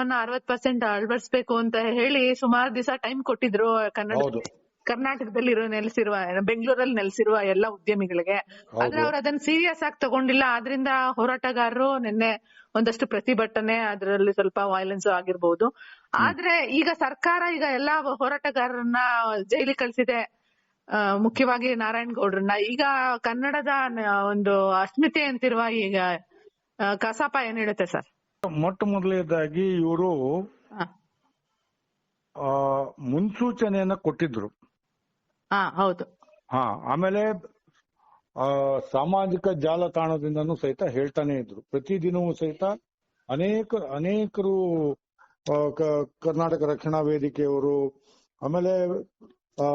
ಕನ್ನಡನ ಅರವತ್ ಪರ್ಸೆಂಟ್ ಅಳವಡಿಸ್ಬೇಕು ಅಂತ ಹೇಳಿ ಸುಮಾರು ದಿವಸ ಟೈಮ್ ಕೊಟ್ಟಿದ್ರು ಕನ್ನಡ ಹೌದು. ಕರ್ನಾಟಕದಲ್ಲಿ ಇರೋ ನೆಲೆಸಿರುವ ಬೆಂಗಳೂರಲ್ಲಿ ನೆಲೆಸಿರುವ ಎಲ್ಲ ಉದ್ಯಮಿಗಳಿಗೆ. ಆದ್ರೆ ಅವ್ರು ಅದನ್ನ ಸೀರಿಯಸ್ ಆಗಿ ತಗೊಂಡಿಲ್ಲ. ಆದ್ರಿಂದ ಹೋರಾಟಗಾರರು ನಿನ್ನೆ ಒಂದಷ್ಟು ಪ್ರತಿಭಟನೆ ಅದರಲ್ಲಿ ಸ್ವಲ್ಪ ವೈಲೆನ್ಸ್ ಆಗಿರ್ಬಹುದು ಆದ್ರೆ ಈಗ ಸರ್ಕಾರ ಈಗ ಎಲ್ಲಾ ಹೋರಾಟಗಾರರನ್ನ ಜೈಲಿಗೆ ಕಳಿಸಿದೆ. ಮುಖ್ಯವಾಗಿ ನಾರಾಯಣ್ ಗೌಡ್ರನ್ನ. ಈಗ ಕನ್ನಡದ ಒಂದು ಅಸ್ಮಿತೆ ಅಂತಿರುವ ಈಗ ಕಸಾಪ ಏನ್ ಹೇಳುತ್ತೆ ಸರ್? ಮೊಟ್ಟ ಮೊದಲನೇದಾಗಿ ಇವರು ಮುನ್ಸೂಚನೆಯನ್ನ ಕೊಟ್ಟಿದ್ರು. ಹಾ ಹೌದು. ಹಾ ಆಮೇಲೆ ಆ, ಸಾಮಾಜಿಕ ಜಾಲತಾಣದಿಂದನೂ ಸಹಿತ ಹೇಳ್ತಾನೆ ಇದ್ರು. ಪ್ರತಿದಿನವೂ ಸಹಿತ ಅನೇಕ ಅನೇಕರು ಕರ್ನಾಟಕ ರಕ್ಷಣಾ ವೇದಿಕೆಯವರು ಆಮೇಲೆ ಆ,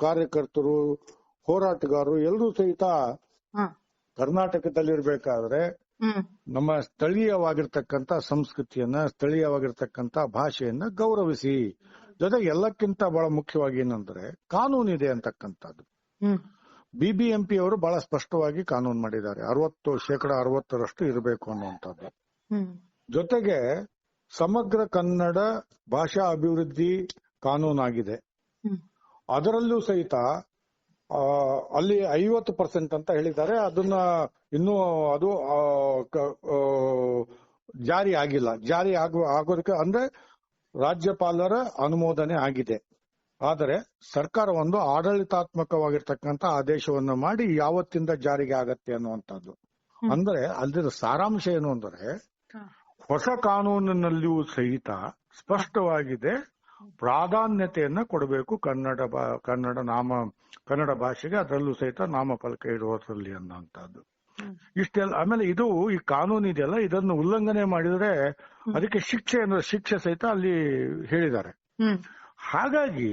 ಕಾರ್ಯಕರ್ತರು ಹೋರಾಟಗಾರರು ಎಲ್ಲರೂ ಸಹಿತ ಕರ್ನಾಟಕದಲ್ಲಿರ್ಬೇಕಾದ್ರೆ ನಮ್ಮ ಸ್ಥಳೀಯವಾಗಿರ್ತಕ್ಕಂತ ಸಂಸ್ಕೃತಿಯನ್ನ ಸ್ಥಳೀಯವಾಗಿರ್ತಕ್ಕಂತ ಭಾಷೆಯನ್ನ ಗೌರವಿಸಿ. ಜೊತೆಗೆ ಎಲ್ಲಕ್ಕಿಂತ ಬಹಳ ಮುಖ್ಯವಾಗಿ ಏನಂದ್ರೆ ಕಾನೂನಿದೆ ಅಂತಕ್ಕಂಥದ್ದು. ಬಿಬಿಎಂಪಿ ಅವರು ಬಹಳ ಸ್ಪಷ್ಟವಾಗಿ ಕಾನೂನು ಮಾಡಿದ್ದಾರೆ. ಅರವತ್ತು ಶೇಕಡ ಅರವತ್ತರಷ್ಟು ಇರಬೇಕು ಅನ್ನುವಂಥದ್ದು. ಜೊತೆಗೆ ಸಮಗ್ರ ಕನ್ನಡ ಭಾಷಾ ಅಭಿವೃದ್ಧಿ ಕಾನೂನಾಗಿದೆ. ಅದರಲ್ಲೂ ಸಹಿತ ಅಲ್ಲಿ ಐವತ್ತು ಪರ್ಸೆಂಟ್ ಅಂತ ಹೇಳಿದ್ದಾರೆ. ಅದನ್ನ ಇನ್ನೂ ಅದು ಆ, ಜಾರಿ ಆಗಿಲ್ಲ. ಜಾರಿ ಆಗೋ ಆಗೋದಕ್ಕೆ ಅಂದ್ರೆ ರಾಜ್ಯಪಾಲರ ಅನುಮೋದನೆ ಆಗಿದೆ. ಆದರೆ ಸರ್ಕಾರ ಒಂದು ಆಡಳಿತಾತ್ಮಕವಾಗಿರ್ತಕ್ಕಂತ ಆದೇಶವನ್ನ ಮಾಡಿ ಯಾವತ್ತಿಂದ ಜಾರಿಗೆ ಆಗತ್ತೆ ಅನ್ನುವಂಥದ್ದು. ಅಂದ್ರೆ ಅಲ್ಲಿನ ಸಾರಾಂಶ ಏನು ಅಂದ್ರೆ ಹೊಸ ಕಾನೂನಿನಲ್ಲಿಯೂ ಸಹಿತ ಸ್ಪಷ್ಟವಾಗಿದೆ ಪ್ರಾಧಾನ್ಯತೆಯನ್ನ ಕೊಡಬೇಕು ಕನ್ನಡ ಕನ್ನಡ ನಾಮ ಕನ್ನಡ ಭಾಷೆಗೆ ಅದರಲ್ಲೂ ಸಹಿತ ನಾಮಫಲಕ ಇಡುವುದರಲ್ಲಿ ಅನ್ನೋಂಥದ್ದು. ಇಷ್ಟೆಲ್ಲ ಆಮೇಲೆ ಇದು ಈ ಕಾನೂನು ಇದೆಯಲ್ಲ ಇದನ್ನು ಉಲ್ಲಂಘನೆ ಮಾಡಿದ್ರೆ ಅದಕ್ಕೆ ಶಿಕ್ಷೆ ಅನ್ನೋ ಶಿಕ್ಷೆ ಸಹಿತ ಅಲ್ಲಿ ಹೇಳಿದ್ದಾರೆ. ಹಾಗಾಗಿ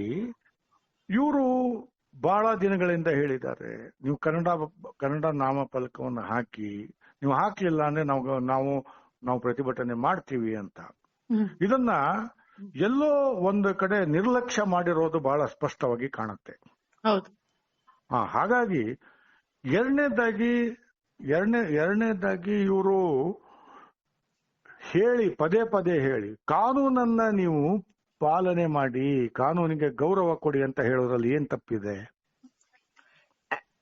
ಇವರು ಬಹಳ ದಿನಗಳಿಂದ ಹೇಳಿದ್ದಾರೆ ನೀವು ಕನ್ನಡ ಕನ್ನಡ ನಾಮಫಲಕವನ್ನು ಹಾಕಿ ನೀವು ಹಾಕ್ಲಿಲ್ಲ ಅಂದ್ರೆ ನಾವು ನಾವು ನಾವು ಪ್ರತಿಭಟನೆ ಮಾಡ್ತೀವಿ ಅಂತ. ಇದನ್ನ ಎಲ್ಲೋ ಒಂದು ಕಡೆ ನಿರ್ಲಕ್ಷ್ಯ ಮಾಡಿರೋದು ಬಹಳ ಸ್ಪಷ್ಟವಾಗಿ ಕಾಣುತ್ತೆ. ಹಾಗಾಗಿ ಎರಡನೇದಾಗಿ ಎರಡನೇ ಎರಡನೇದಾಗಿ ಇವರು ಹೇಳಿ ಪದೇ ಪದೇ ಹೇಳಿ ಕಾನೂನನ್ನ ನೀವು ಪಾಲನೆ ಮಾಡಿ ಕಾನೂನಿಗೆ ಗೌರವ ಕೊಡಿ ಅಂತ ಹೇಳೋದ್ರಲ್ಲಿ ಏನ್ ತಪ್ಪಿದೆ?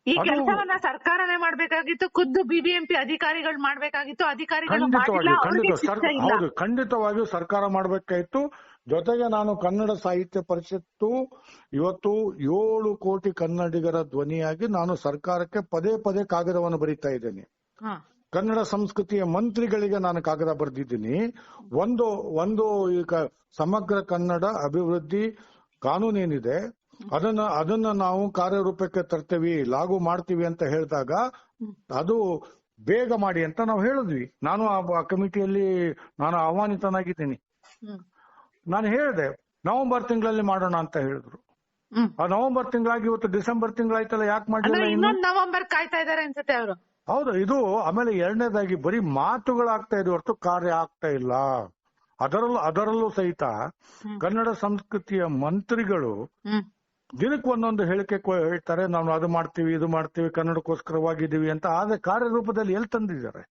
ಈ ಕೆಲಸವನ್ನ ಸರ್ಕಾರನೇ ಮಾಡ್ಬೇಕಾಗಿತ್ತು ಖುದ್ದು ಬಿಬಿಎಂಪಿ ಅಧಿಕಾರಿಗಳು ಮಾಡ್ಬೇಕಾಗಿತ್ತು ಅಧಿಕಾರಿಗಳು ಮಾಡಿಲ್ಲ ಖಂಡಿತವಾಗಿಯೂ ಅವ್ರಿಗೆ ಶಿಕ್ಷೆ ಇಲ್ಲ. ಹೌದು ಖಂಡಿತವಾಗಿಯೂ ಸರ್ಕಾರ ಮಾಡ್ಬೇಕಾಯ್ತು. ಜೊತೆಗೆ ನಾನು ಕನ್ನಡ ಸಾಹಿತ್ಯ ಪರಿಷತ್ತು ಇವತ್ತು ಏಳು ಕೋಟಿ ಕನ್ನಡಿಗರ ಧ್ವನಿಯಾಗಿ ನಾನು ಸರ್ಕಾರಕ್ಕೆ ಪದೇ ಪದೇ ಕಾಗದವನ್ನು ಬರೀತಾ ಇದ್ದೇನೆ. ಹಾ. ಕನ್ನಡ ಸಂಸ್ಕೃತಿಯ ಮಂತ್ರಿಗಳಿಗೆ ನಾನು ಕಾಗದ ಬರೆದಿದ್ದೀನಿ. ಒಂದು ಒಂದು ಈಗ ಸಮಗ್ರ ಕನ್ನಡ ಅಭಿವೃದ್ಧಿ ಕಾನೂನೇನಿದೆ. ಅದನ್ನ ಅದನ್ನ ನಾವು ಕಾರ್ಯರೂಪಕ್ಕೆ ತರ್ತೇವಿ ಲಾಗು ಮಾಡ್ತೀವಿ ಅಂತ ಹೇಳಿದಾಗ ಅದು ಬೇಗ ಮಾಡಿ ಅಂತ ನಾವು ಹೇಳಿದ್ವಿ. ನಾನು ಆ ಕಮಿಟಿಯಲ್ಲಿ ನಾನು ಆಹ್ವಾನಿತನಾಗಿದ್ದೀನಿ. ನಾನು ಹೇಳಿದೆ ನವೆಂಬರ್ ತಿಂಗಳಲ್ಲಿ ಮಾಡೋಣ ಅಂತ ಹೇಳಿದ್ರು. ಆ ನವೆಂಬರ್ ತಿಂಗಳಾಗಿ ಇವತ್ತು ಡಿಸೆಂಬರ್ ತಿಂಗಳಾಯ್ತಲ್ಲ ಯಾಕೆ ಮಾಡಿಲ್ಲ ನವೆಂಬರ್ ಕಾಯ್ತಾ ಇದಾರೆ ಅನ್ಸುತ್ತೆ ಅವರು. ಹೌದು ಇದು ಆಮೇಲೆ ಎರಡನೇದಾಗಿ ಬರೀ ಮಾತುಗಳಾಗ್ತಾ ಇದೆ ಹೊರತು ಕಾರ್ಯ ಆಗ್ತಾ ಇಲ್ಲ. ಅದರಲ್ಲೂ ಅದರಲ್ಲೂ ಸಹಿತ ಕನ್ನಡ ಸಂಸ್ಕೃತಿಯ ಮಂತ್ರಿಗಳು ದಿನಕ್ಕೆ ಒಂದೊಂದು ಹೇಳಿಕೆ ಹೇಳ್ತಾರೆ ನಾವು ಅದು ಮಾಡ್ತೀವಿ ಇದು ಮಾಡ್ತೀವಿ ಕನ್ನಡಕ್ಕೋಸ್ಕರವಾಗಿದ್ದೀವಿ ಅಂತ. ಆದ್ರೆ ಕಾರ್ಯರೂಪದಲ್ಲಿ ಎಲ್ಲಿ ತಂದಿದ್ದಾರೆ?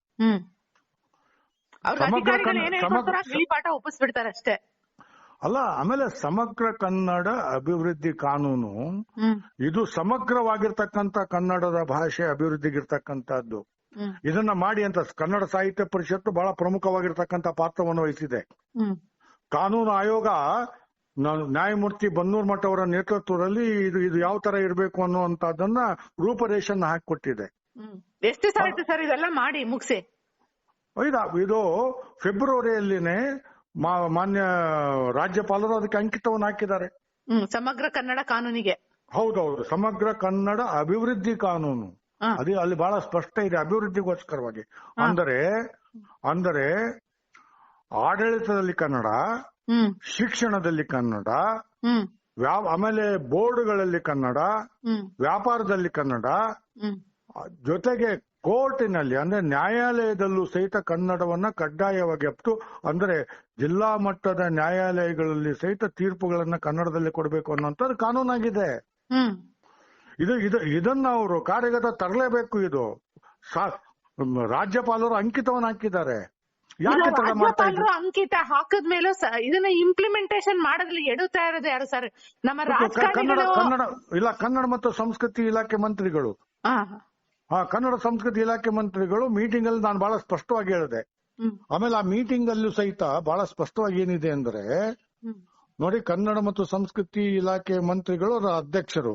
ಅಷ್ಟೇ. ಅಲ್ಲ ಆಮೇಲೆ ಸಮಗ್ರ ಕನ್ನಡ ಅಭಿವೃದ್ಧಿ ಕಾನೂನು ಇದು ಸಮಗ್ರವಾಗಿರ್ತಕ್ಕಂತ ಕನ್ನಡದ ಭಾಷೆ ಅಭಿವೃದ್ಧಿಗಿರ್ತಕ್ಕಂಥದ್ದು. ಹ್ಮ್. ಇದನ್ನ ಮಾಡಿ ಅಂತ ಕನ್ನಡ ಸಾಹಿತ್ಯ ಪರಿಷತ್ತು ಬಹಳ ಪ್ರಮುಖವಾಗಿರ್ತಕ್ಕಂತ ಪಾತ್ರವನ್ನು ವಹಿಸಿದೆ. ಕಾನೂನು ಆಯೋಗ ನಾನು ನ್ಯಾಯಮೂರ್ತಿ ಬನ್ನೂರ್ ಮಠ ಅವರ ನೇತೃತ್ವದಲ್ಲಿ ಇದು ಇದು ಯಾವ ತರ ಇರಬೇಕು ಅನ್ನುವಂತದನ್ನ ರೂಪರೇಷನ್ ಹಾಕಿಕೊಟ್ಟಿದೆ. ಎಷ್ಟು ಸರ್ ಇದೆಲ್ಲ ಮಾಡಿ ಮುಗಿಸಿ? ಹೌದಾ ಇದು ಫೆಬ್ರವರಿಯಲ್ಲಿನೇ ಮಾನ್ಯ ರಾಜ್ಯಪಾಲರು ಅದಕ್ಕೆ ಅಂಕಿತವನ್ನು ಹಾಕಿದ್ದಾರೆ. ಸಮಗ್ರ ಕನ್ನಡ ಕಾನೂನಿಗೆ. ಹೌದೌದು ಸಮಗ್ರ ಕನ್ನಡ ಅಭಿವೃದ್ಧಿ ಕಾನೂನು. ಅದೇ ಅಲ್ಲಿ ಬಹಳ ಸ್ಪಷ್ಟ ಇದೆ ಅಭಿವೃದ್ಧಿಗೋಸ್ಕರವಾಗಿ. ಅಂದರೆ ಅಂದರೆ ಆಡಳಿತದಲ್ಲಿ ಕನ್ನಡ ಶಿಕ್ಷಣದಲ್ಲಿ ಕನ್ನಡ ಆಮೇಲೆ ಬೋರ್ಡ್ಗಳಲ್ಲಿ ಕನ್ನಡ ವ್ಯಾಪಾರದಲ್ಲಿ ಕನ್ನಡ ಜೊತೆಗೆ ಕೋರ್ಟಿನಲ್ಲಿ ಅಂದ್ರೆ ನ್ಯಾಯಾಲಯದಲ್ಲೂ ಸಹಿತ ಕನ್ನಡವನ್ನ ಕಡ್ಡಾಯವಾಗಿ ಅಪ್ತು ಅಂದ್ರೆ ಜಿಲ್ಲಾ ಮಟ್ಟದ ನ್ಯಾಯಾಲಯಗಳಲ್ಲಿ ಸಹಿತ ತೀರ್ಪುಗಳನ್ನ ಕನ್ನಡದಲ್ಲಿ ಕೊಡಬೇಕು ಅನ್ನೋಂಥದ್ದು ಕಾನೂನಾಗಿದೆ. ಇದು ಇದು ಇದನ್ನ ಅವರು ಕಾರ್ಯಗತ ತರಲೇಬೇಕು ಇದು. ರಾಜ್ಯಪಾಲರು ಅಂಕಿತವನ್ನು ಹಾಕಿದ್ದಾರೆ. ರಾಜ್ಯಪಾಲರು ಅಂಕಿತ ಹಾಕದ್ ಮೇಲೆ ಇದನ್ನ ಇಂಪ್ಲಿಮೆಂಟೇಷನ್ ಮಾಡೋದ್ರಲ್ಲಿ ಎಡುತ್ತಾ ಇರೋದು ಯಾರು ಸರ್? ನಮ್ಮ ರಾಜಕಾರಣಿಗಳು ಕನ್ನಡ ಇಲ್ಲ ಕನ್ನಡ ಮತ್ತು ಸಂಸ್ಕೃತಿ ಇಲಾಖೆ ಮಂತ್ರಿಗಳು. ಹಾ ಹಾ. ಕನ್ನಡ ಸಂಸ್ಕೃತಿ ಇಲಾಖೆ ಮಂತ್ರಿಗಳು ಮೀಟಿಂಗ್ ಅಲ್ಲಿ ನಾನು ಬಹಳ ಸ್ಪಷ್ಟವಾಗಿ ಹೇಳಿದೆ. ಆಮೇಲೆ ಆ ಮೀಟಿಂಗ್ ಅಲ್ಲೂ ಸಹಿತ ಬಹಳ ಸ್ಪಷ್ಟವಾಗಿ ಏನಿದೆ ಅಂದ್ರೆ ನೋಡಿ ಕನ್ನಡ ಮತ್ತು ಸಂಸ್ಕೃತಿ ಇಲಾಖೆ ಮಂತ್ರಿಗಳು ಅವರ ಅಧ್ಯಕ್ಷರು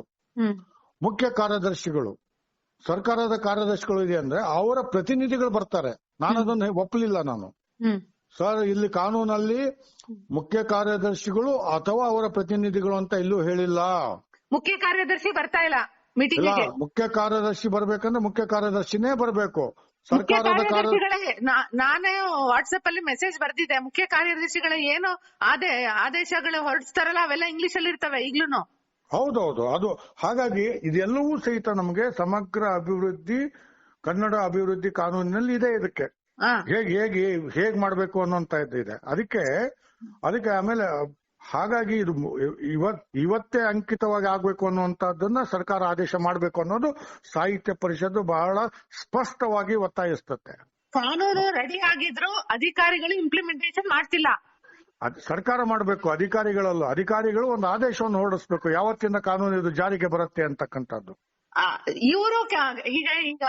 ಮುಖ್ಯ ಕಾರ್ಯದರ್ಶಿಗಳು. ಸರ್ಕಾರದ ಕಾರ್ಯದರ್ಶಿಗಳು ಇದೆ ಅಂದ್ರೆ ಅವರ ಪ್ರತಿನಿಧಿಗಳು ಬರ್ತಾರೆ. ನಾನು ಅದನ್ನ ಒಪ್ಪಲಿಲ್ಲ ನಾನು. ಸರ್ ಇಲ್ಲಿ ಕಾನೂನಲ್ಲಿ ಮುಖ್ಯ ಕಾರ್ಯದರ್ಶಿಗಳು ಅಥವಾ ಅವರ ಪ್ರತಿನಿಧಿಗಳು ಅಂತ ಇಲ್ಲೂ ಹೇಳಿಲ್ಲ. ಮುಖ್ಯ ಕಾರ್ಯದರ್ಶಿ ಬರ್ತಾ ಇಲ್ಲ ಮೀಟಿಂಗ್ ಮುಖ್ಯ ಕಾರ್ಯದರ್ಶಿ ಬರ್ಬೇಕಂದ್ರೆ ಮುಖ್ಯ ಕಾರ್ಯದರ್ಶಿನೇ ಬರಬೇಕು. ಸರ್ಕಾರದ ನಾನೇ ವಾಟ್ಸ್ಆಪ್ ಅಲ್ಲಿ ಮೆಸೇಜ್ ಬರ್ದಿದೆ ಮುಖ್ಯ ಕಾರ್ಯದರ್ಶಿಗಳ ಏನು ಆದೇ ಆದೇಶಗಳು ಹೊರಡಿಸ್ತಾರಲ್ಲ ಅವೆಲ್ಲ ಇಂಗ್ಲಿಷ್ ಅಲ್ಲಿ ಇರ್ತವೆ ಈಗ್ಲೂನು. ಹೌದೌದು ಅದು ಹಾಗಾಗಿ ಇದೆಲ್ಲವೂ ಸಹಿತ ನಮಗೆ ಸಮಗ್ರ ಅಭಿವೃದ್ಧಿ ಕನ್ನಡ ಅಭಿವೃದ್ಧಿ ಕಾನೂನಿನಲ್ಲಿ ಇದೆ ಇದಕ್ಕೆ. ಹೇಗೆ ಹೇಗ್ ಹೇಗೆ ಮಾಡ್ಬೇಕು ಅನ್ನೋಂತ ಇದೆ ಅದಕ್ಕೆ ಅದಕ್ಕೆ ಆಮೇಲೆ ಹಾಗಾಗಿ ಇದು ಇವತ್ ಇವತ್ತೇ ಅಂಕಿತವಾಗಿ ಆಗ್ಬೇಕು ಅನ್ನುವಂತದ್ದನ್ನ ಸರ್ಕಾರ ಆದೇಶ ಮಾಡ್ಬೇಕು ಅನ್ನೋದು ಸಾಹಿತ್ಯ ಪರಿಷತ್ತು ಬಹಳ ಸ್ಪಷ್ಟವಾಗಿ ಒತ್ತಾಯಿಸ್ತತೆ. ಕಾನೂನು ರೆಡಿ ಆಗಿದ್ರು ಅಧಿಕಾರಿಗಳು ಇಂಪ್ಲಿಮೆಂಟೇಶನ್ ಮಾಡ್ತಿಲ್ಲ. ಸರ್ಕಾರ ಮಾಡಬೇಕು ಅಧಿಕಾರಿಗಳಲ್ಲ. ಅಧಿಕಾರಿಗಳು ಒಂದು ಆದೇಶವನ್ನು ಹೊರಡಿಸಬೇಕು. ಯಾವತ್ತಿಂದ ಕಾನೂನು ಇದು ಜಾರಿಗೆ ಬರುತ್ತೆ ಅಂತಕ್ಕಂಥದ್ದು. ಇವರು ಈಗ ಈಗ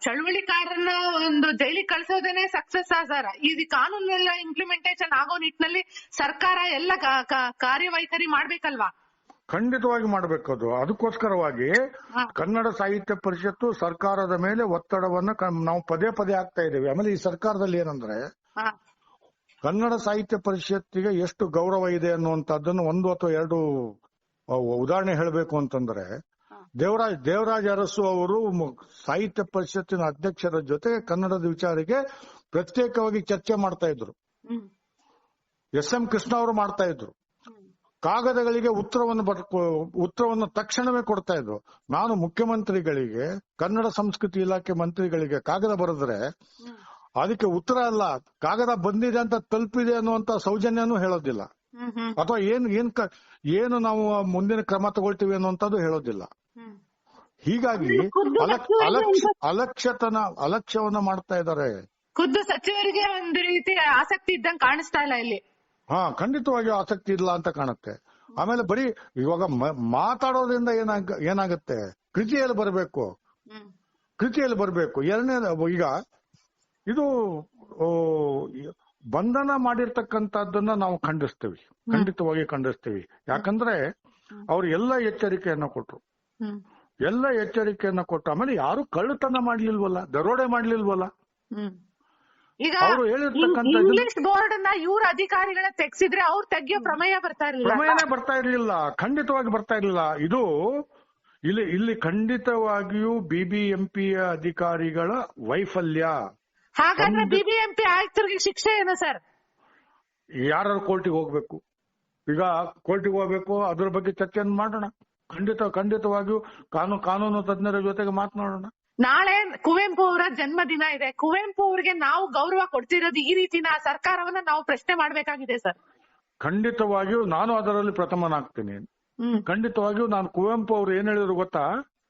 ಚಳವಳಿಕಾರನ್ನ ಒಂದು ಜೈಲಿಗೆ ಕಳ್ಸೋದೇನೆ ಸಕ್ಸಸ್ ಸರ್ ಇದು ಕಾನೂನೆಲ್ಲ ಇಂಪ್ಲಿಮೆಂಟೇಷನ್ ಆಗೋ ನಿಟ್ಟಿನಲ್ಲಿ ಸರ್ಕಾರ ಎಲ್ಲ ಕಾರ್ಯವೈಖರಿ ಮಾಡ್ಬೇಕಲ್ವಾ? ಖಂಡಿತವಾಗಿ ಮಾಡಬೇಕು ಅದು. ಅದಕ್ಕೋಸ್ಕರವಾಗಿ ಕನ್ನಡ ಸಾಹಿತ್ಯ ಪರಿಷತ್ತು ಸರ್ಕಾರದ ಮೇಲೆ ಒತ್ತಡವನ್ನ ನಾವು ಪದೇ ಪದೇ ಆಗ್ತಾ ಇದ್ದೇವೆ. ಆಮೇಲೆ ಈ ಸರ್ಕಾರದಲ್ಲಿ ಏನಂದ್ರೆ ಕನ್ನಡ ಸಾಹಿತ್ಯ ಪರಿಷತ್ತಿಗೆ ಎಷ್ಟು ಗೌರವ ಇದೆ ಅನ್ನುವಂಥದ್ದನ್ನು ಒಂದು ಅಥವಾ ಎರಡು ಉದಾಹರಣೆ ಹೇಳಬೇಕು ಅಂತಂದ್ರೆ. ದೇವರಾಜ್ ದೇವರಾಜ ಅರಸು ಅವರು ಸಾಹಿತ್ಯ ಪರಿಷತ್ತಿನ ಅಧ್ಯಕ್ಷರ ಜೊತೆ ಕನ್ನಡದ ವಿಚಾರಕ್ಕೆ ಪ್ರತ್ಯೇಕವಾಗಿ ಚರ್ಚೆ ಮಾಡ್ತಾ ಇದ್ರು. ಎಸ್ ಎಂ ಕೃಷ್ಣ ಅವರು ಮಾಡ್ತಾ ಇದ್ರು. ಕಾಗದಗಳಿಗೆ ಉತ್ತರವನ್ನು ಉತ್ತರವನ್ನು ತಕ್ಷಣವೇ ಕೊಡ್ತಾ ಇದ್ರು. ನಾನು ಮುಖ್ಯಮಂತ್ರಿಗಳಿಗೆ ಕನ್ನಡ ಸಂಸ್ಕೃತಿ ಇಲಾಖೆ ಮಂತ್ರಿಗಳಿಗೆ ಕಾಗದ ಬರೆದ್ರೆ. ಅದಕ್ಕೆ ಉತ್ತರ ಅಲ್ಲ. ಕಾಗದ ಬಂದಿದೆ ಅಂತ ತಲುಪಿದೆ ಅನ್ನುವಂತ ಸೌಜನ್ಯನೂ ಹೇಳೋದಿಲ್ಲ. ಅಥವಾ ಏನ್ ಏನ್ ಏನು ನಾವು ಮುಂದಿನ ಕ್ರಮ ತಗೊಳ್ತೀವಿ ಅನ್ನುವಂಥದ್ದು ಹೇಳೋದಿಲ್ಲ. ಹೀಗಾಗಿ ಅಲಕ್ಷತನ ಅಲಕ್ಷ್ಯತನ ಅಲಕ್ಷ್ಯವನ್ನ ಮಾಡ್ತಾ ಇದ್ದಾರೆ. ಖುದ್ದು ಸಚಿವರಿಗೆ ಒಂದು ರೀತಿ ಆಸಕ್ತಿ ಇದ್ದಂಗೆ ಕಾಣಿಸ್ತಾ ಇಲ್ಲ ಇಲ್ಲಿ. ಹಾ ಖಂಡಿತವಾಗಿ ಆಸಕ್ತಿ ಇಲ್ಲ ಅಂತ ಕಾಣುತ್ತೆ. ಆಮೇಲೆ ಬರೀ ಇವಾಗ ಮಾತಾಡೋದ್ರಿಂದ ಏನಾಗ ಏನಾಗುತ್ತೆ? ಕೃತಿಯಲ್ಲಿ ಬರಬೇಕು. ಕೃತಿಯಲ್ಲಿ ಬರಬೇಕು. ಎರಡನೇ ಈಗ ಇದು ಬಂಧನ ಮಾಡಿರ್ತಕ್ಕಂಥದ್ದನ್ನ ನಾವು ಖಂಡಿಸ್ತೀವಿ. ಖಂಡಿತವಾಗಿ ಖಂಡಿಸ್ತೀವಿ. ಯಾಕಂದ್ರೆ ಅವ್ರು ಎಲ್ಲ ಎಚ್ಚರಿಕೆಯನ್ನ ಕೊಟ್ರು. ಎಲ್ಲ ಎಚ್ಚರಿಕೆಯನ್ನ ಕೊಟ್ಟ ಆಮೇಲೆ ಯಾರು ಕಳ್ಳತನ ಮಾಡ್ಲಿಲ್ವಲ್ಲ ದರೋಡೆ ಮಾಡ್ಲಿಲ್ವಲ್ಲ? ಈಗ ಇಂಗ್ಲಿಷ್ ಬೋರ್ಡ್ ಅನ್ನ ಇವ್ರ ಅಧಿಕಾರಿಗಳ ತೆಗ್ಸಿದ್ರೆ ಅವ್ರು ತೆಗಿಯೋ ಪ್ರಮೇಯ ಬರ್ತಾ ಇರಲಿಲ್ಲ. ಪ್ರಮೇಯನೇ ಬರ್ತಾ ಇರಲಿಲ್ಲ ಖಂಡಿತವಾಗಿ ಬರ್ತಾ ಇರ್ಲಿಲ್ಲ. ಇದು ಇಲ್ಲಿ ಇಲ್ಲಿ ಖಂಡಿತವಾಗಿಯೂ ಬಿಬಿಎಂಪಿ ಅಧಿಕಾರಿಗಳ ವೈಫಲ್ಯ. ಹಾಗಾದ್ರೆ ಬಿಬಿಎಂಪಿ ಆಯುಕ್ತರಿಗೆ ಶಿಕ್ಷೆ ಏನ ಸರ್? ಯಾರು ಕೋರ್ಟಿಗೆ ಹೋಗ್ಬೇಕು? ಈಗ ಕೋರ್ಟಿಗೆ ಹೋಗ್ಬೇಕು ಅದ್ರ ಬಗ್ಗೆ ಚರ್ಚೆಯನ್ನು ಮಾಡೋಣ. ಖಂಡಿತ ಖಂಡಿತವಾಗಿಯೂ ಕಾನೂನು ಕಾನೂನು ತಜ್ಞರ ಜೊತೆಗೆ ಮಾತನಾಡೋಣ. ನಾಳೆ ಕುವೆಂಪು ಅವರ ಜನ್ಮದಿನ ಇದೆ. ಕುವೆಂಪು ಅವ್ರಿಗೆ ನಾವು ಗೌರವ ಕೊಡ್ತಿರೋದು ಈ ರೀತಿನ ಸರ್ಕಾರವನ್ನ ನಾವು ಪ್ರಶ್ನೆ ಮಾಡ್ಬೇಕಾಗಿದೆ ಸರ್. ಖಂಡಿತವಾಗಿಯೂ ನಾನು ಅದರಲ್ಲಿ ಪ್ರಥಮನಾಗ್ತೀನಿ. ಹ್ಮ್. ಖಂಡಿತವಾಗಿಯೂ ನಾನು ಕುವೆಂಪು ಅವರು ಏನ್ ಹೇಳಿದ್ರು ಗೊತ್ತಾ?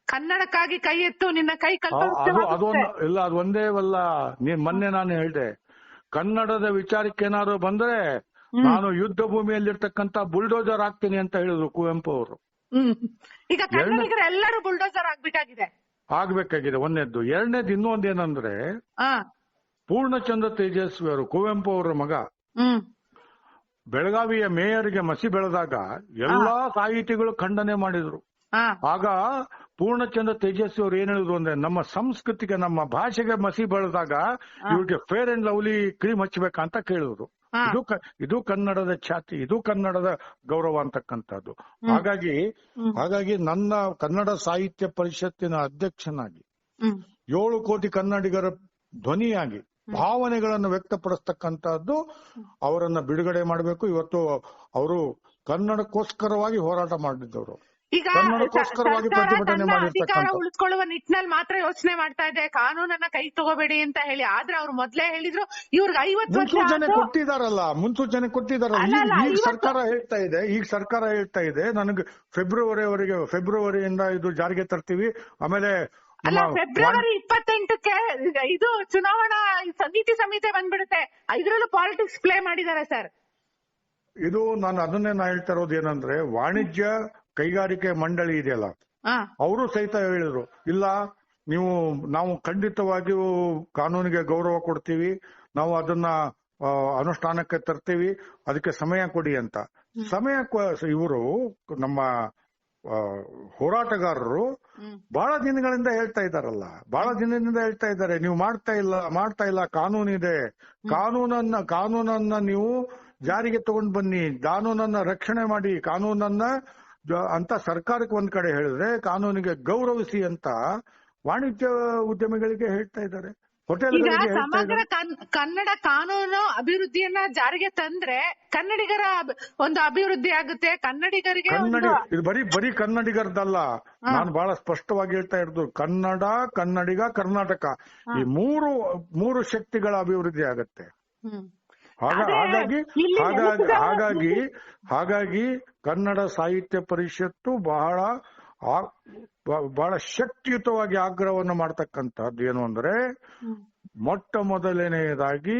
ಕನ್ನಡಕ್ಕಾಗಿ ಕೈ ಎತ್ತು ನಿನ್ನ ಕೈ ಅದು ಅದೊಂದು ಇಲ್ಲ ಅದು ಒಂದೇ ಅಲ್ಲ ನೀನ್ ಮೊನ್ನೆ ನಾನು ಹೇಳ್ದೆ ಕನ್ನಡದ ವಿಚಾರಕ್ಕೆ ಏನಾದ್ರು ಬಂದ್ರೆ ನಾನು ಯುದ್ಧ ಭೂಮಿಯಲ್ಲಿರ್ತಕ್ಕಂತ ಬುಲ್ಡೋಜರ್ ಆಗ್ತೀನಿ ಅಂತ ಹೇಳಿದ್ರು ಕುವೆಂಪು ಅವರು. ಹ್ಮ್. ಈಗ ಕನ್ನಡಿಗರು ಎಲ್ಲರೂ ಬುಲ್ಡೋಸರ್ ಆಗ್ಬೇಕಾಗಿದೆ. ಆಗ್ಬೇಕಾಗಿದೆ. ಒಂದನೇದ್ದು. ಎರಡನೇದು ಇನ್ನೊಂದ್ ಏನಂದ್ರೆ ಪೂರ್ಣಚಂದ್ರ ತೇಜಸ್ವಿ ಅವರು ಕುವೆಂಪು ಅವರ ಮಗ ಹ್ಮ್. ಬೆಳಗಾವಿಯ ಮೇಯರ್ಗೆ ಮಸಿ ಬೆಳೆದಾಗ ಎಲ್ಲಾ ಸಾಹಿತಿಗಳು ಖಂಡನೆ ಮಾಡಿದ್ರು. ಆಗ ಪೂರ್ಣಚಂದ್ರ ತೇಜಸ್ವಿ ಅವರು ಏನ್ ಹೇಳಿದ್ರು ಅಂದ್ರೆ ನಮ್ಮ ಸಂಸ್ಕೃತಿಗೆ ನಮ್ಮ ಭಾಷೆಗೆ ಮಸಿ ಬೆಳೆದಾಗ ಇವ್ರಿಗೆ ಫೇರ್ ಅಂಡ್ ಲವ್ಲಿ ಕ್ರೀಮ್ ಹಚ್ಚಬೇಕಂತ ಕೇಳಿದ್ರು. ಇದು ಇದು ಕನ್ನಡದ ಖ್ಯಾತಿ ಇದು ಕನ್ನಡದ ಗೌರವ ಅಂತಕ್ಕಂಥದ್ದು. ಹಾಗಾಗಿ ಹಾಗಾಗಿ ನನ್ನ ಕನ್ನಡ ಸಾಹಿತ್ಯ ಪರಿಷತ್ತಿನ ಅಧ್ಯಕ್ಷನಾಗಿ ಏಳು ಕೋಟಿ ಕನ್ನಡಿಗರ ಧ್ವನಿಯಾಗಿ ಭಾವನೆಗಳನ್ನು ವ್ಯಕ್ತಪಡಿಸ್ತಕ್ಕಂತಹದ್ದು ಅವರನ್ನ ಬಿಡುಗಡೆ ಮಾಡಬೇಕು. ಇವತ್ತು ಅವರು ಕನ್ನಡಕ್ಕೋಸ್ಕರವಾಗಿ ಹೋರಾಟ ಮಾಡಿದ್ದವರು. ಈಗ ಸರ್ಕಾರ ಪ್ರತಿಭಟನೆ ತನ್ನ ಅಧಿಕಾರ ಉಳಿಸ್ಕೊಳ್ಳುವ ನಿಟ್ಟಿನಲ್ಲಿ ಮಾತ್ರ ಯೋಚನೆ ಮಾಡ್ತಾ ಇದೆ. ಕಾನೂನನ್ನ ಕೈ ತಗೋಬೇಡಿ ಅಂತ ಹೇಳಿ. ಆದ್ರೆ ಅವ್ರು ಮೊದ್ಲೇ ಹೇಳಿದ್ರು ಇವ್ರಿಗೆ ಐವತ್ತು ವರ್ಷ ಮುನ್ಸೂಚನೆ ಕೊಟ್ಟಿದಾರಲ್ಲ ಮುನ್ಸೂಚನೆ ಕೊಟ್ಟಿದಾರಲ್ಲ. ಈಗ ಸರ್ಕಾರ ಹೇಳ್ತಾ ಇದೆ ಈಗ ಸರ್ಕಾರ ಹೇಳ್ತಾ ಇದೆ ನನಗೆ ಫೆಬ್ರವರಿವರೆಗೆ ಫೆಬ್ರವರಿಯಿಂದ ಇದು ಜಾರಿಗೆ ತರ್ತೀವಿ. ಆಮೇಲೆ ಅಲ್ಲ ಫೆಬ್ರವರಿ ಇಪ್ಪತ್ತೆಂಟಕ್ಕೆ ಇದು ಚುನಾವಣಾ ಸಮಿತಿ ಸಮಿತಿ ಬಂದ್ಬಿಡುತ್ತೆ. ಇದ್ರಲ್ಲೂ ಪಾಲಿಟಿಕ್ಸ್ ಪ್ಲೇ ಮಾಡಿದ್ದಾರೆ ಸರ್. ಇದು ನಾನು ಅದನ್ನೇ ನಾ ಹೇಳ್ತಾ ಇರೋದು ಏನಂದ್ರೆ ವಾಣಿಜ್ಯ ಕೈಗಾರಿಕೆ ಮಂಡಳಿ ಇದೆಯಲ್ಲ ಅವರು ಸಹಿತ ಹೇಳಿದ್ರು ಇಲ್ಲ ನೀವು ನಾವು ಖಂಡಿತವಾಗಿಯೂ ಕಾನೂನಿಗೆ ಗೌರವ ಕೊಡ್ತೀವಿ ನಾವು ಅದನ್ನ ಅನುಷ್ಠಾನಕ್ಕೆ ತರ್ತೀವಿ ಅದಕ್ಕೆ ಸಮಯ ಕೊಡಿ ಅಂತ. ಸಮಯ ಇವರು ನಮ್ಮ ಹೋರಾಟಗಾರರು ಬಹಳ ದಿನಗಳಿಂದ ಹೇಳ್ತಾ ಇದ್ದಾರಲ್ಲ ಬಹಳ ದಿನದಿಂದ ಹೇಳ್ತಾ ಇದ್ದಾರೆ ನೀವು ಮಾಡ್ತಾ ಇಲ್ಲ ಮಾಡ್ತಾ ಇಲ್ಲ ಕಾನೂನಿದೆ. ಕಾನೂನನ್ನ ಕಾನೂನನ್ನ ನೀವು ಜಾರಿಗೆ ತಗೊಂಡ್ ಬನ್ನಿ ಕಾನೂನನ್ನ ರಕ್ಷಣೆ ಮಾಡಿ ಕಾನೂನನ್ನ ಅಂತ ಸರ್ಕಾರಕ್ಕೆ ಒಂದ್ ಕಡೆ ಹೇಳಿದ್ರೆ ಕಾನೂನಿಗೆ ಗೌರವಿಸಿ ಅಂತ ವಾಣಿಜ್ಯ ಉದ್ಯಮಿಗಳಿಗೆ ಹೇಳ್ತಾ ಇದ್ದಾರೆ. ಹೋಟೆಲ್ ಸಮಗ್ರ ಕನ್ನಡ ಕಾನೂನು ಅಭಿವೃದ್ಧಿಯನ್ನ ಜಾರಿಗೆ ತಂದ್ರೆ ಕನ್ನಡಿಗರ ಒಂದು ಅಭಿವೃದ್ಧಿ ಆಗುತ್ತೆ. ಕನ್ನಡಿಗರಿಗೆ ಇದು ಬರೀ ಬರೀ ಕನ್ನಡಿಗರದಲ್ಲ. ನಾನು ಬಹಳ ಸ್ಪಷ್ಟವಾಗಿ ಹೇಳ್ತಾ ಇರೋದು ಕನ್ನಡ ಕನ್ನಡಿಗ ಕರ್ನಾಟಕ. ಈ ಮೂರು ಮೂರು ಶಕ್ತಿಗಳ ಅಭಿವೃದ್ಧಿ ಆಗತ್ತೆ. ಹಾಗಾಗಿ ಹಾಗಾಗಿ ಹಾಗಾಗಿ ಹಾಗಾಗಿ ಕನ್ನಡ ಸಾಹಿತ್ಯ ಪರಿಷತ್ತು ಬಹಳ ಬಹಳ ಶಕ್ತಿಯುತವಾಗಿ ಆಗ್ರಹವನ್ನು ಮಾಡ್ತಕ್ಕಂಥದ್ದು ಏನು ಅಂದ್ರೆ ಮೊಟ್ಟ ಮೊದಲನೆಯದಾಗಿ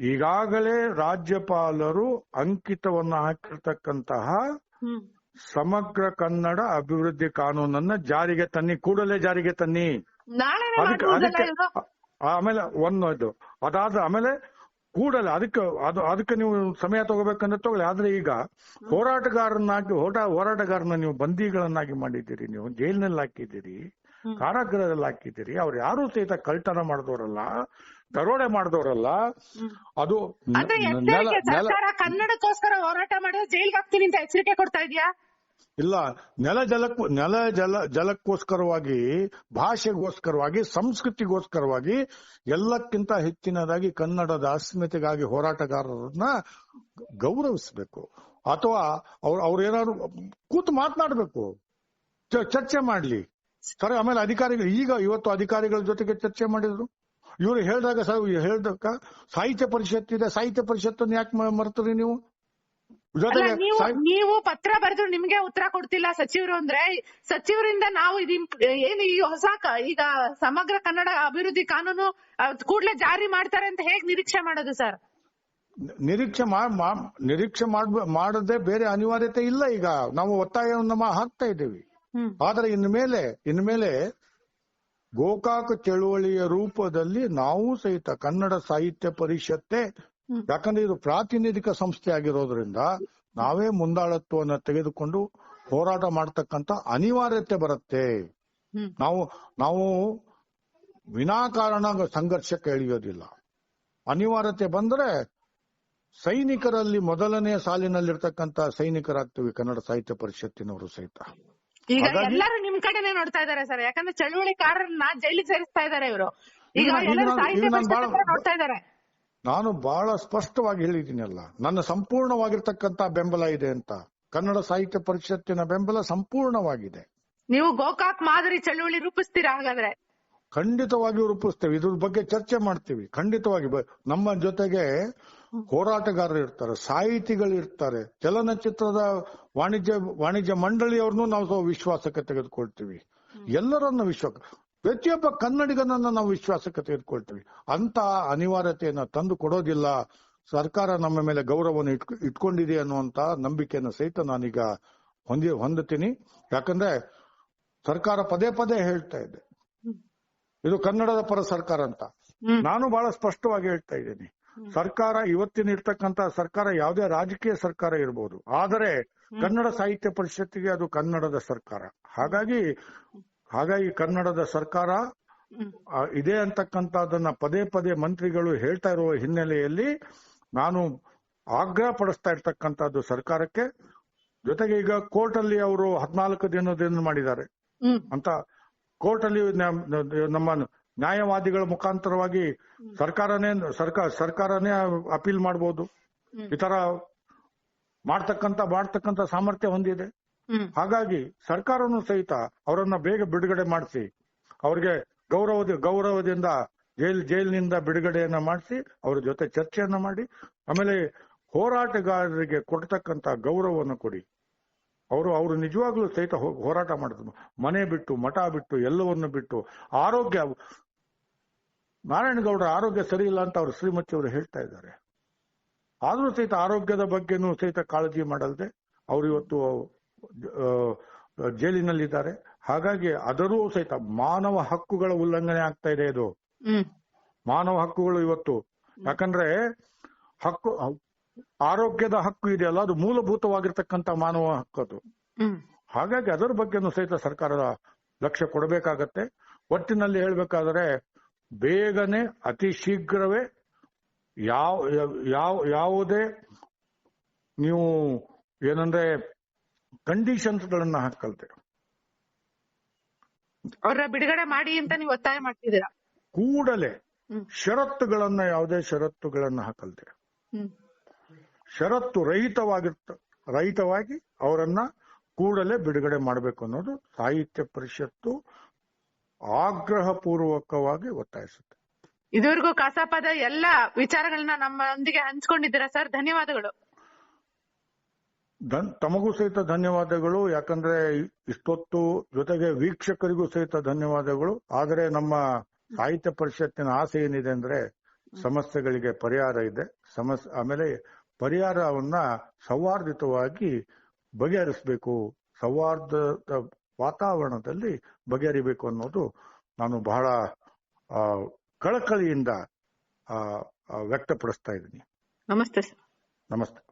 ಈಗಾಗಲೇ ರಾಜ್ಯಪಾಲರು ಅಂಕಿತವನ್ನು ಹಾಕಿರ್ತಕ್ಕಂತಹ ಸಮಗ್ರ ಕನ್ನಡ ಅಭಿವೃದ್ಧಿ ಕಾನೂನನ್ನ ಜಾರಿಗೆ ತನ್ನಿ ಕೂಡಲೇ ಜಾರಿಗೆ ತನ್ನಿ. ಅದಕ್ಕೆ ಆಮೇಲೆ ಒಂದು ಅದಾದ ಆಮೇಲೆ ಕೂಡಲೇ ಅದಕ್ಕೆ ಅದು ಅದಕ್ಕೆ ನೀವು ಸಮಯ ತಗೋಬೇಕಂದ್ರೆ ತಗೊಳ್ಳಿ. ಆದ್ರೆ ಈಗ ಹೋರಾಟಗಾರನಾಗಿ ಹೋಟ ಹೋರಾಟಗಾರನ ನೀವು ಬಂದಿಗಳನ್ನಾಗಿ ಮಾಡಿದ್ದೀರಿ. ನೀವು ಜೈಲಿನಲ್ಲಿ ಹಾಕಿದ್ದೀರಿ. ಕಾರಾಗೃಹದಲ್ಲಿ ಹಾಕಿದ್ದೀರಿ. ಅವ್ರು ಯಾರು ಸಹಿತ ಕಳ್ತನ ಮಾಡಿದವರಲ್ಲ ದರೋಡೆ ಮಾಡಿದವರಲ್ಲ ಅದು ಕನ್ನಡಕ್ಕೋಸ್ಕರ ಹೋರಾಟ ಮಾಡಿದ್ರೆ ಜೈಲ್ಗೆ ಹಾಕ್ತೀನಿ ಅಂತ ಎಚ್ಚರಿಕೆ ಕೊಡ್ತಾ ಇದೆಯಾ? ಇಲ್ಲ, ನೆಲ ಜಲಕ್ಕೂ ನೆಲ ಜಲ, ಜಲಕ್ಕೋಸ್ಕರವಾಗಿ, ಭಾಷೆಗೋಸ್ಕರವಾಗಿ, ಸಂಸ್ಕೃತಿಗೋಸ್ಕರವಾಗಿ, ಎಲ್ಲಕ್ಕಿಂತ ಹೆಚ್ಚಿನದಾಗಿ ಕನ್ನಡದ ಅಸ್ಮಿತೆಗಾಗಿ ಹೋರಾಟಗಾರರನ್ನ ಗೌರವಿಸಬೇಕು. ಅಥವಾ ಅವ್ರ, ಅವ್ರೇನಾದ್ರು ಕೂತು ಮಾತನಾಡಬೇಕು. ಚರ್ಚೆ ಮಾಡ್ಲಿ. ಸರಿ, ಆಮೇಲೆ ಅಧಿಕಾರಿಗಳು, ಈಗ ಇವತ್ತು ಅಧಿಕಾರಿಗಳ ಜೊತೆಗೆ ಚರ್ಚೆ ಮಾಡಿದ್ರು. ಇವರು ಹೇಳಿದಾಗ ಹೇಳ್ದಕ್ಕ ಸಾಹಿತ್ಯ ಪರಿಷತ್ ಇದೆ ಸಾಹಿತ್ಯ ಪರಿಷತ್ತನ್ನು ಯಾಕೆ ಮರ್ತೀರಿ ನೀವು? ಜೊತೆಗೆ ನೀವು ನೀವು ಪತ್ರ ಬರೆದ್ರು ನಿಮ್ಗೆ ಉತ್ತರ ಕೊಡ್ತಿಲ್ಲ ಸಚಿವರು ಅಂದ್ರೆ ಸಚಿವರಿಂದ ನಾವು ಇದು ಏನು ಈ ಹೊಸ ಈಗ ಸಮಗ್ರ ಕನ್ನಡ ಅಭಿವೃದ್ಧಿ ಕಾನೂನು ಕೂಡಲೇ ಜಾರಿ ಮಾಡ್ತಾರೆ ಅಂತ ಹೇಗ್ ನಿರೀಕ್ಷೆ ಮಾಡೋದು ಸರ್? ನಿರೀಕ್ಷೆ ನಿರೀಕ್ಷೆ ಮಾಡ್ ಮಾಡದೆ ಬೇರೆ ಅನಿವಾರ್ಯತೆ ಇಲ್ಲ ಈಗ. ನಾವು ಒತ್ತಾಯವನ್ನು ಹಾಕ್ತಾ ಇದ್ದೀವಿ. ಆದ್ರೆ ಇನ್ಮೇಲೆ ಇನ್ಮೇಲೆ ಗೋಕಾಕ ಚಳುವಳಿಯ ರೂಪದಲ್ಲಿ ನಾವು ಸಹಿತ ಕನ್ನಡ ಸಾಹಿತ್ಯ ಪರಿಷತ್ತೇ. ಯಾಕಂದ್ರೆ ಇದು ಪ್ರಾತಿನಿಧಿಕ ಸಂಸ್ಥೆ ಆಗಿರೋದ್ರಿಂದ ನಾವೇ ಮುಂದಾಳತ್ವವನ್ನು ತೆಗೆದುಕೊಂಡು ಹೋರಾಟ ಮಾಡ್ತಕ್ಕಂತ ಅನಿವಾರ್ಯತೆ ಬರುತ್ತೆ. ನಾವು ನಾವು ವಿನಾಕಾರಣ ಸಂಘರ್ಷಕ್ಕೆ ಇಳಿಯೋದಿಲ್ಲ ಅನಿವಾರ್ಯತೆ ಬಂದ್ರೆ ಸೈನಿಕರಲ್ಲಿ ಮೊದಲನೇ ಸಾಲಿನಲ್ಲಿರ್ತಕ್ಕಂತ ಸೈನಿಕರಾಗ್ತೀವಿ ಕನ್ನಡ ಸಾಹಿತ್ಯ ಪರಿಷತ್ತಿನವರು ಸಹಿತ. ಈಗ ಎಲ್ಲರೂ ನಿಮ್ ಕಡೆನೆ ನೋಡ್ತಾ ಇದಾರೆ ಸರ್. ಯಾಕಂದ್ರೆ ಚಳುವಳಿಕಾರರನ್ನ ಜೈಲಿಗೆ ಸೇರಿಸ್ತಾ ಇದಾರೆ ಇವರು. ಈಗ ಎಲ್ಲರೂ ಸಾಹಿತ್ಯ ನೋಡ್ತಾ ಇದಾರೆ. ನಾನು ಬಹಳ ಸ್ಪಷ್ಟವಾಗಿ ಹೇಳಿದ್ದೀನಲ್ಲ. ನನ್ನ ಸಂಪೂರ್ಣವಾಗಿರ್ತಕ್ಕಂತ ಬೆಂಬಲ ಇದೆ ಅಂತ. ಕನ್ನಡ ಸಾಹಿತ್ಯ ಪರಿಷತ್ತಿನ ಬೆಂಬಲ ಸಂಪೂರ್ಣವಾಗಿದೆ. ನೀವು ಗೋಕಾಕ್ ಮಾದರಿ ಚಳುವಳಿ ರೂಪಿಸ್ತೀರಾ ಹಾಗಾದ್ರೆ? ಖಂಡಿತವಾಗಿಯೂ ರೂಪಿಸ್ತೇವೆ. ಇದ್ರ ಬಗ್ಗೆ ಚರ್ಚೆ ಮಾಡ್ತೀವಿ. ಖಂಡಿತವಾಗಿ ನಮ್ಮ ಜೊತೆಗೆ ಹೋರಾಟಗಾರರು ಇರ್ತಾರೆ ಸಾಹಿತಿಗಳು ಇರ್ತಾರೆ. ಚಲನಚಿತ್ರದ ವಾಣಿಜ್ಯ ವಾಣಿಜ್ಯ ಮಂಡಳಿಯವ್ರನ್ನೂ ನಾವು ವಿಶ್ವಾಸಕ್ಕೆ ತೆಗೆದುಕೊಳ್ತೀವಿ. ಎಲ್ಲರನ್ನ ವಿಶ್ವಾಸ ಪ್ರತಿಯೊಬ್ಬ ಕನ್ನಡಿಗನನ್ನ ನಾವು ವಿಶ್ವಾಸಕ್ಕೆ ತೆಗೆದುಕೊಳ್ತೀವಿ ಅಂತ ಅನಿವಾರ್ಯತೆಯನ್ನ ತಂದು ಕೊಡೋದಿಲ್ಲ. ಸರ್ಕಾರ ನಮ್ಮ ಮೇಲೆ ಗೌರವವನ್ನು ಇಟ್ಕೊ- ಇಟ್ಕೊಂಡಿದೆ ಅನ್ನುವಂತ ನಂಬಿಕೆಯನ್ನು ಸಹಿತ ನಾನೀಗ ಹೊಂದಿ ಹೊಂದುತ್ತೀನಿ. ಯಾಕಂದ್ರೆ ಸರ್ಕಾರ ಪದೇ ಪದೇ ಹೇಳ್ತಾ ಇದೆ. ಇದು ಕನ್ನಡದ ಪರ ಸರ್ಕಾರ ಅಂತ. ನಾನು ಬಹಳ ಸ್ಪಷ್ಟವಾಗಿ ಹೇಳ್ತಾ ಇದ್ದೀನಿ. ಸರ್ಕಾರ ಇವತ್ತಿನ ಇರ್ತಕ್ಕಂತ ಸರ್ಕಾರ ಯಾವುದೇ ರಾಜಕೀಯ ಸರ್ಕಾರ ಇರಬಹುದು ಆದರೆ ಕನ್ನಡ ಸಾಹಿತ್ಯ ಪರಿಷತ್ತಿಗೆ ಅದು ಕನ್ನಡದ ಸರ್ಕಾರ. ಹಾಗಾಗಿ ಹಾಗಾಗಿ ಕನ್ನಡದ ಸರ್ಕಾರ ಇದೆ ಅಂತಕ್ಕಂಥದ್ದನ್ನ ಪದೇ ಪದೇ ಮಂತ್ರಿಗಳು ಹೇಳ್ತಾ ಇರುವ ಹಿನ್ನೆಲೆಯಲ್ಲಿ ನಾನು ಆಗ್ರಹ ಪಡಿಸ್ತಾ ಇರ್ತಕ್ಕಂಥದ್ದು ಸರ್ಕಾರಕ್ಕೆ. ಜೊತೆಗೆ ಈಗ ಕೋರ್ಟ್ ಅಲ್ಲಿ ಅವರು ಹದಿನಾಲ್ಕು ದಿನದಿಂದ ಮಾಡಿದ್ದಾರೆ. ಅಂತ ಕೋರ್ಟ್ ಅಲ್ಲಿ ನಮ್ಮ ನ್ಯಾಯವಾದಿಗಳ ಮುಖಾಂತರವಾಗಿ ಸರ್ಕಾರನೇ ಸರ್ಕಾರ ಸರ್ಕಾರನೇ ಅಪೀಲ್ ಮಾಡಬಹುದು. ಈ ತರ ಮಾಡ್ತಕ್ಕಂತ ಮಾಡ್ತಕ್ಕಂತ ಸಾಮರ್ಥ್ಯ ಹೊಂದಿದೆ. ಹಾಗಾಗಿ ಸರ್ಕಾರನು ಸಹಿತ ಅವರನ್ನ ಬೇಗ ಬಿಡುಗಡೆ ಮಾಡಿಸಿ, ಅವ್ರಿಗೆ ಗೌರವ ಗೌರವದಿಂದ ಜೈಲ್, ಜೈಲಿನಿಂದ ಬಿಡುಗಡೆಯನ್ನ ಮಾಡಿಸಿ, ಅವ್ರ ಜೊತೆ ಚರ್ಚೆಯನ್ನ ಮಾಡಿ, ಆಮೇಲೆ ಹೋರಾಟಗಾರರಿಗೆ ಕೊಡ್ತಕ್ಕಂತ ಗೌರವವನ್ನು ಕೊಡಿ. ಅವರು ಅವರು ನಿಜವಾಗ್ಲೂ ಸಹಿತ ಹೋರಾಟ ಮಾಡಿದ್ರು. ಮನೆ ಬಿಟ್ಟು, ಮಠ ಬಿಟ್ಟು, ಎಲ್ಲವನ್ನು ಬಿಟ್ಟು, ಆರೋಗ್ಯ ನಾರಾಯಣಗೌಡರ ಆರೋಗ್ಯ ಸರಿ ಇಲ್ಲ ಅಂತ ಅವರು ಶ್ರೀಮತಿ ಅವರು ಹೇಳ್ತಾ ಇದ್ದಾರೆ. ಆದ್ರೂ ಸಹಿತ ಆರೋಗ್ಯದ ಬಗ್ಗೆನೂ ಸಹಿತ ಕಾಳಜಿ ಮಾಡಲ್ದೆ, ಅವರು ಇವತ್ತು ಜೈಲಿನಲ್ಲಿದ್ದಾರೆ. ಹಾಗಾಗಿ ಅದರೂ ಸಹಿತ ಮಾನವ ಹಕ್ಕುಗಳ ಉಲ್ಲಂಘನೆ ಆಗ್ತಾ ಇದೆ ಇದು. ಮಾನವ ಹಕ್ಕುಗಳು ಇವತ್ತು. ಯಾಕಂದ್ರೆ ಹಕ್ಕು ಆರೋಗ್ಯದ ಹಕ್ಕು ಇದೆಯಲ್ಲ ಅದು ಮೂಲಭೂತವಾಗಿರ್ತಕ್ಕಂಥ ಮಾನವ ಹಕ್ಕು ಅದು. ಹಾಗಾಗಿ ಅದರ ಬಗ್ಗೆನೂ ಸಹಿತ ಸರ್ಕಾರದ ಲಕ್ಷ್ಯ ಕೊಡಬೇಕಾಗತ್ತೆ. ಒಟ್ಟಿನಲ್ಲಿ ಹೇಳ್ಬೇಕಾದ್ರೆ ಬೇಗನೆ ಅತಿ ಶೀಘ್ರವೇ ಯಾವ ಯಾವ ಯಾವುದೇ ನೀವು ಏನಂದ್ರೆ ಕಂಡೀಷನ್ಸ್ ಗಳನ್ನ ಹಾಕಲ್ತೆ. ಅವರ ಬಿಡುಗಡೆ ಮಾಡಿ ಅಂತ ನೀವು ಒತ್ತಾಯ ಮಾಡ್ತಿದ್ದೀರಾ? ಕೂಡಲೇ ಷರತ್ತುಗಳನ್ನ ಯಾವುದೇ ಷರತ್ತುಗಳನ್ನ ಹಾಕಲ್ತೆ. ಷರತ್ತು ರಹಿತವಾಗಿರ್ತ ರಹಿತವಾಗಿ ಅವರನ್ನ ಕೂಡಲೇ ಬಿಡುಗಡೆ ಮಾಡಬೇಕು ಅನ್ನೋದು ಸಾಹಿತ್ಯ ಪರಿಷತ್ತು ಆಗ್ರಹ ಪೂರ್ವಕವಾಗಿ ಒತ್ತಾಯಿಸುತ್ತೆ. ಇದುವರೆಗೂ ಕಸಾಪದ ಎಲ್ಲ ವಿಚಾರಗಳನ್ನ ನಮ್ಮೊಂದಿಗೆ ಹಂಚ್ಕೊಂಡಿದ್ದೀರಾ ಸರ್? ಧನ್ಯವಾದಗಳು. ಧನ್ ತಮಗೂ ಸಹಿತ ಧನ್ಯವಾದಗಳು. ಯಾಕಂದ್ರೆ ಇಷ್ಟೊತ್ತು ಜೊತೆಗೆ ವೀಕ್ಷಕರಿಗೂ ಸಹಿತ ಧನ್ಯವಾದಗಳು. ಆದರೆ ನಮ್ಮ ಸಾಹಿತ್ಯ ಪರಿಷತ್ತಿನ ಆಸೆ ಏನಿದೆ ಅಂದ್ರೆ ಸಮಸ್ಯೆಗಳಿಗೆ ಪರಿಹಾರ ಇದೆ. ಸಮಸ್ಯೆ ಆಮೇಲೆ ಪರಿಹಾರವನ್ನ ಸೌಹಾರ್ದಿತವಾಗಿ ಬಗೆಹರಿಸಬೇಕು. ಸೌಹಾರ್ದದ ವಾತಾವರಣದಲ್ಲಿ ಬಗೆಹರಿಬೇಕು ಅನ್ನೋದು ನಾನು ಬಹಳ ಆ, ಕಳಕಳಿಯಿಂದ ವ್ಯಕ್ತಪಡಿಸ್ತಾ ಇದ್ದೀನಿ. ನಮಸ್ತೆ ನಮಸ್ತೆ.